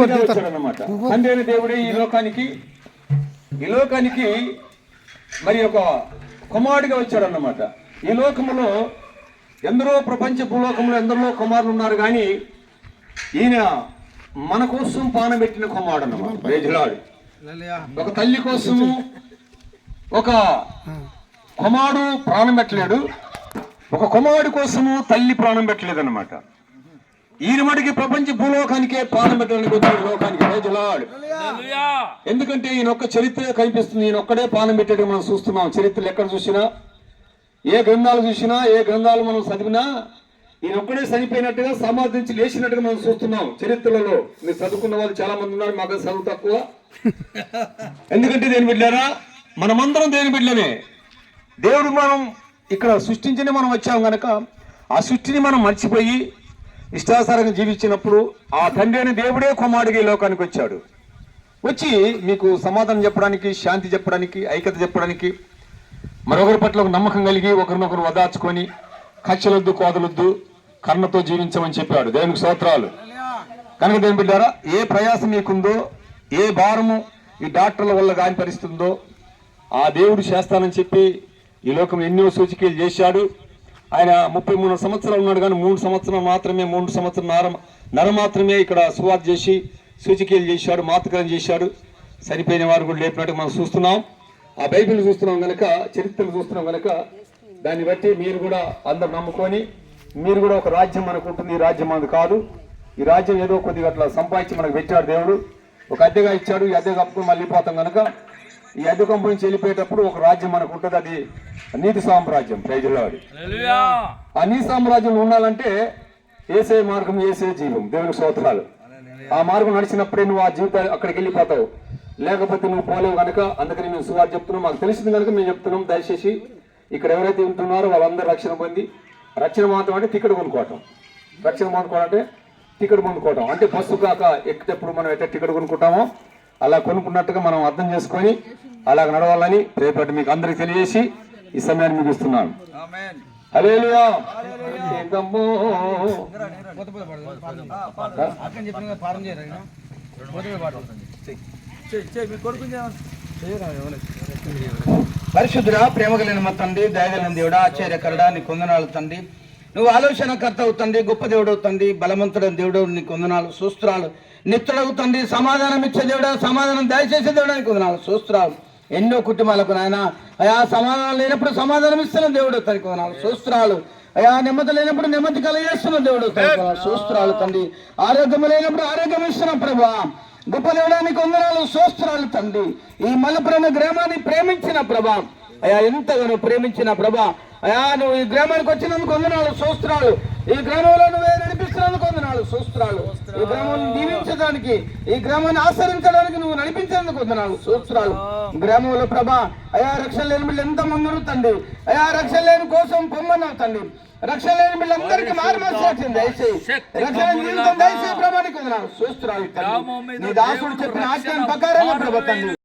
కుమారుడిగా అందేని దేవుడే ఈ లోకానికి ఈ లోకానికి మరి ఒక కుమారుడిగా వచ్చాడన్నమాట. ఈ లోకములో ఎందరో ప్రపంచ భూలోకంలో ఎందరో కుమారులు ఉన్నారు కానీ ఈయన మన కోసం పాన పెట్టిన కుమారుడు అన్నమాట ప్రైజ్లాడు ఒక తల్లి కోసము ఒక కుమారుడు ప్రాణం పెట్టలేడు. ఒక కుమారుడు కోసము తల్లి ప్రాణం పెట్టలేదు అనమాట ఈయన మటుకి ప్రపంచ భూలోకానికే ప్రాణం పెట్టడానికి వచ్చాడు లోకానికి ప్రైజ్లాడు ఎందుకంటే ఈయన ఒక్క చరిత్ర కనిపిస్తుంది. ఈయన ఒక్కడే పానం పెట్టేది మనం చూస్తున్నాం. చరిత్రలు ఎక్కడ చూసినా ఏ గ్రంథాలు చూసినా ఏ గ్రంథాలు మనం చదివినా ఈయన ఒక్కడే చనిపోయినట్టుగా సమాధించి లేచినట్టుగా మనం చూస్తున్నాం చరిత్రలలో. మీరు చదువుకున్న వాళ్ళు చాలా మంది ఉన్నారు మాకు చదువు తక్కువ. ఎందుకంటే దేని బిడ్డారా మనమందరం దేని బిడ్డలమే? దేవుడు మనం ఇక్కడ సృష్టించని మనం వచ్చాం గనక ఆ సృష్టిని మనం మర్చిపోయి ఇష్టాసారంగా జీవించినప్పుడు ఆ తండ్రి అని దేవుడే కుమారుడికి ఈ లోకానికి వచ్చాడు. వచ్చి మీకు సమాధానం చెప్పడానికి శాంతి చెప్పడానికి ఐక్యత చెప్పడానికి మరొకరి పట్ల ఒక నమ్మకం కలిగి ఒకరినొకరు వదార్చుకొని కచ్చలొద్దు కోదలొద్దు కర్ణతో జీవించమని చెప్పాడు దేవునికి స్తోత్రాలు. కనుక దేని బిడ్డారా ఏ ప్రయాసం మీకుందో ఏ భారము ఈ డాక్టర్ల వల్ల గాని పరిస్థితుందో ఆ దేవుడు చేస్తానని చెప్పి ఈ లోకం ఎన్నో సూచికలు చేశాడు. ఆయన ముప్పై మూడు సంవత్సరాలు ఉన్నాడు కానీ మూడు సంవత్సరం మాత్రమే మూడు సంవత్సరం నర నర మాత్రమే ఇక్కడ సువార్త చేసి సూచికలు చేశాడు మాతకరం చేశాడు. చనిపోయిన వారు కూడా లేపినట్టు మనం చూస్తున్నాం. ఆ బైబిల్ చూస్తున్నాం కనుక చరిత్రలు చూస్తున్నాం కనుక దాన్ని బట్టి మీరు కూడా అందరు నమ్ముకొని మీరు కూడా ఒక రాజ్యం మనకు ఉంటుంది ఈ రాజ్యం మనది కాదు. ఈ రాజ్యం ఏదో కొద్దిగా అట్లా సంపాదించి మనకు పెట్టాడు దేవుడు. ఒక అద్దెగా ఇచ్చాడు ఈ అద్దె కప్పుకొని మళ్ళీ పోతాం కనుక ఈ అద్దె కంపు నుంచి వెళ్ళిపోయేటప్పుడు ఒక రాజ్యం మనకు ఉంటుంది అది నీతి సామ్రాజ్యం ప్రైజుల్లో అది. ఆ నీతి సామ్రాజ్యం ఉండాలంటే ఏసే మార్గం ఏసే జీవం దేవునికి స్తోత్రాలు. ఆ మార్గం నడిచినప్పుడే నువ్వు ఆ జీవితాలు అక్కడికి వెళ్ళిపోతావు. లేకపోతే నువ్వు పోలేవు కనుక అందుకని మేము సువార్ చెప్తున్నాం. మాకు తెలిసింది కనుక మేము చెప్తున్నాం. దయచేసి ఇక్కడ ఎవరైతే ఉంటున్నారో వాళ్ళందరూ రక్షణ పొంది రక్షణ మాత్రం అంటే టికెట్ కొనుక్కోవటం. రక్షణ కొనుక్కోవడం అంటే టికెట్ కొనుక్కోవటం. అంటే బస్సు కాక ఎక్కేటప్పుడు మనం ఎట్లా టికెట్ కొనుక్కుంటామో అలా కొనుక్కున్నట్టుగా మనం అర్థం చేసుకొని అలాగ నడవాలని రేపటి మీకు అందరికి తెలియజేసి ఈ సమయాన్ని మీకు ఇస్తున్నాను పరిశుద్ధుడా ప్రేమ కలిగిన మా తండ్రి దయగలిగిన దేవుడా ఆశ్చర్యకరుడా నీ కొందనాలు తండ్రి. నువ్వు ఆలోచనకర్త అవుతుంది గొప్ప దేవుడు అవుతుంది బలవంతుడైన దేవుడు నీ కొందనాలు సూస్త్రాలు నిత్యుడవు తండ్రి సమాధానం ఇచ్చే దేవుడా సమాధానం దయచేసే దేవుడానికి నీ సూస్త్రాలు ఎన్నో కుటుంబాలకు నాయన అయా సమాధానం లేనప్పుడు సమాధానం ఇస్తున్న దేవుడు తనకి కొందనాలు సూస్త్రాలు అయా నెమ్మది లేనప్పుడు నెమ్మది కలిగేస్తున్న దేవుడు తనకి సూస్త్రాలు తండ్రి. ఆరోగ్యం లేనప్పుడు ఆరోగ్యం ఇస్తున్న ప్రభా. గొప్ప దేవుడానికి వందనాలు సోస్త్రాలు తండ్రి. ఈ మలపురమ గ్రామాన్ని ప్రేమించిన ప్రభా. అయా ఎంతగానో ప్రేమించిన ప్రభా. అయా నువ్వు ఈ గ్రామానికి వచ్చినందుకు వందనాలు సోస్త్రాలు ఈ గ్రామంలో నువ్వు వందనాలు సోస్త్రాలు ఈ గ్రామాన్ని దీవించడానికి ఈ గ్రామాన్ని ఆచరించడానికి నువ్వు నడిపించేందుకు వందనాలు సోస్త్రాలు గ్రామంలో ప్రభా అయా రక్షణ లేని బిడ్డలు ఎంత మంది తండ్రి? అయా రక్షణ లేని కోసం పొమ్మన్నావు తండ్రి. రక్షణ లేని బిడ్డలందరికీ మారుమనసు రక్షణ దయచేయి. రక్షణ జీవితం దయచేయి ప్రభానికి వందనాలు. నీ దాసుడు చెప్పిన ఆజ్ఞాన ప్రకారంగా ప్రభా తండ్రి.